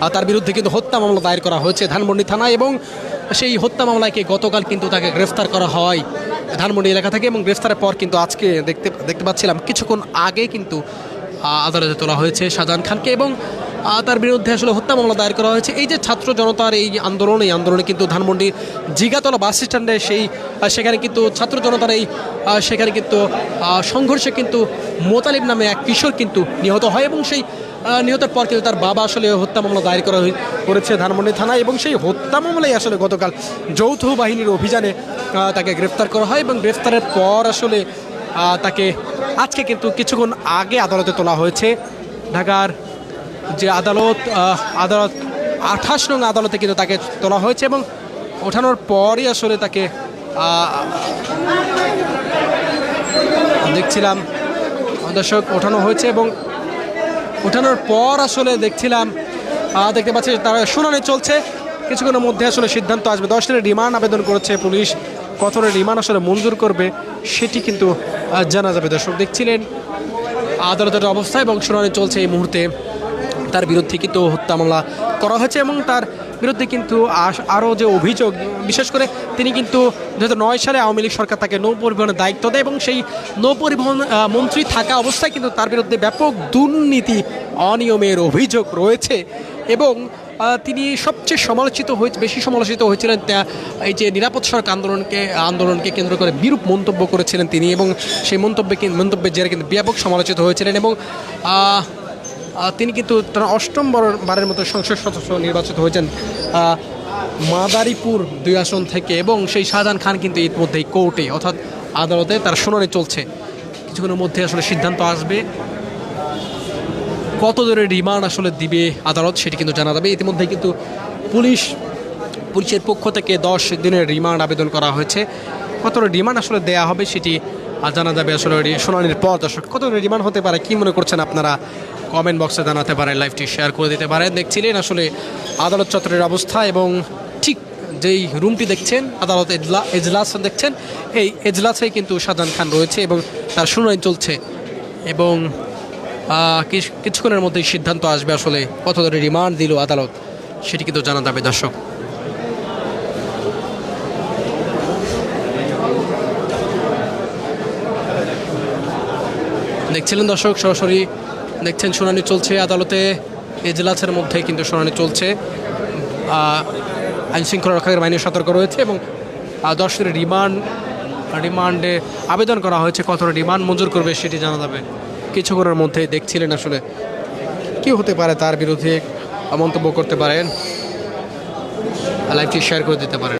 তার বিরুদ্ধে কিন্তু হত্যা মামলা দায়ের করা হয়েছে ধানমন্ডি থানা এবং সেই হত্যা মামলাকে গতকাল কিন্তু তাকে গ্রেফতার করা হয় ধানমন্ডি এলাকা থেকে এবং গ্রেফতারের পর কিন্তু আজকে দেখতে দেখতে পাচ্ছিলাম, কিছুক্ষণ আগে কিন্তু আদালতে তোলা হয়েছে শাহজাহান খানকে এবং তার বিরুদ্ধে আসলে হত্যা মামলা দায়ের করা হয়েছে। এই যে ছাত্র জনতার এই আন্দোলন, এই আন্দোলনে কিন্তু ধানমন্ডি জিগাতলা বাস স্ট্যান্ডে সেই সেখানে কিন্তু ছাত্র জনতার এই সেখানে কিন্তু সংঘর্ষে কিন্তু মোতালিব নামে এক কিশোর কিন্তু নিহত হয় এবং সেই নিহতের পর কিন্তু তার বাবা আসলে হত্যা মামলা দায়ের করা করেছে ধানমন্ডি থানায় এবং সেই হত্যা মামলায় আসলে গতকাল যৌথ বাহিনীর অভিযানে তাকে গ্রেফতার করা হয় এবং গ্রেফতারের পর আসলে তাকে আজকে কিন্তু কিছুক্ষণ আগে আদালতে তোলা হয়েছে। ঢাকার যে আদালত আদালত, আঠাশ নং আদালতে কিন্তু তাকে তোলা হয়েছে এবং ওঠানোর পরই আসলে তাকে দেখছিলাম, দর্শক, ওঠানো হয়েছে এবং ওঠানোর পর আসলে দেখছিলাম দেখতে পাচ্ছি তারা শুনানি চলছে। কিছুক্ষণের মধ্যে আসলে সিদ্ধান্ত আসবে। দশ দিনের রিমান্ড আবেদন করেছে পুলিশ। কত রিমান্ড আসলে মঞ্জুর করবে সেটি কিন্তু জানা যাবে। দর্শক, দেখছিলেন আদালতের অবস্থা এবং শুনানি চলছে এই মুহূর্তে। তার বিরুদ্ধে কিন্তু হত্যা মামলা করা হয়েছে এবং তার বিরুদ্ধে কিন্তু আরও যে অভিযোগ, বিশেষ করে তিনি কিন্তু দু নয় সালে আওয়ামী লীগ সরকার তাকে নৌ পরিবহনের দায়িত্ব দেয় এবং সেই নৌ পরিবহন মন্ত্রী থাকা অবস্থায় কিন্তু তার বিরুদ্ধে ব্যাপক দুর্নীতি, অনিয়মের অভিযোগ রয়েছে এবং তিনি সবচেয়ে সমালোচিত হয়ে, বেশি সমালোচিত হয়েছিলেন এই যে নিরাপদ সড়ক আন্দোলনকে আন্দোলনকে কেন্দ্র করে বিরূপ মন্তব্য করেছিলেন তিনি এবং সেই মন্তব্যে মন্তব্যের জেরে কিন্তু ব্যাপক সমালোচিত হয়েছিলেন এবং তিনি কিন্তু তার অষ্টম বার- বারের মতো সংসদ সদস্য নির্বাচিত হয়েছেন মাদারীপুর দুই আসন থেকে এবং সেই শাহজাহান খান কিন্তু ইতিমধ্যেই কোর্টে, অর্থাৎ আদালতে তার শুনানি চলছে। কিছুক্ষণের মধ্যে আসলে সিদ্ধান্ত আসবে। কত দূরের রিমান্ড আসলে দিবে আদালত সেটি কিন্তু জানা যাবে। ইতিমধ্যে কিন্তু পুলিশ, পুলিশের পক্ষ থেকে দশ দিনের রিমান্ড আবেদন করা হয়েছে। কত রিমান্ড আসলে দেয়া হবে সেটি জানা যাবে আসলে শুনানির পর দর্শক, কত রিমান্ড হতে পারে, কি মনে করছেন আপনারা? কমেন্ট বক্সে জানাতে পারেন লাইভটি শেয়ার করে দিতে পারেন দেখছিলেন আসলে আদালত চত্বরের অবস্থা এবং ঠিক যেই রুমটি দেখছেন, আদালত এজলা এজলাস দেখছেন, এই এজলাসেই কিন্তু শাহজাহান খান রয়েছে এবং তার শুনানি চলছে এবং কিছুক্ষণের মধ্যেই সিদ্ধান্ত আসবে আসলে কত ধরে রিমান্ড দিল আদালত, সেটি কিন্তু জানা যাবে দর্শক। দেখছিলেন দর্শক, সরাসরি দেখছেন শুনানি চলছে আদালতে। এজলাসের মধ্যে কিন্তু শুনানি চলছে। আইন শৃঙ্খলা রক্ষাকারী বাহিনী সতর্ক রয়েছে এবং দিনের রিমান্ড, রিমান্ডে আবেদন করা হয়েছে। কতটা রিমান্ড মঞ্জুর করবে সেটি জানা যাবে। কিছুক্ষণের মধ্যে দেখছিলেন আসলে কি হতে পারে, তার বিরুদ্ধে মন্তব্য করতে পারেন। লাইভটি শেয়ার করে দিতে পারেন।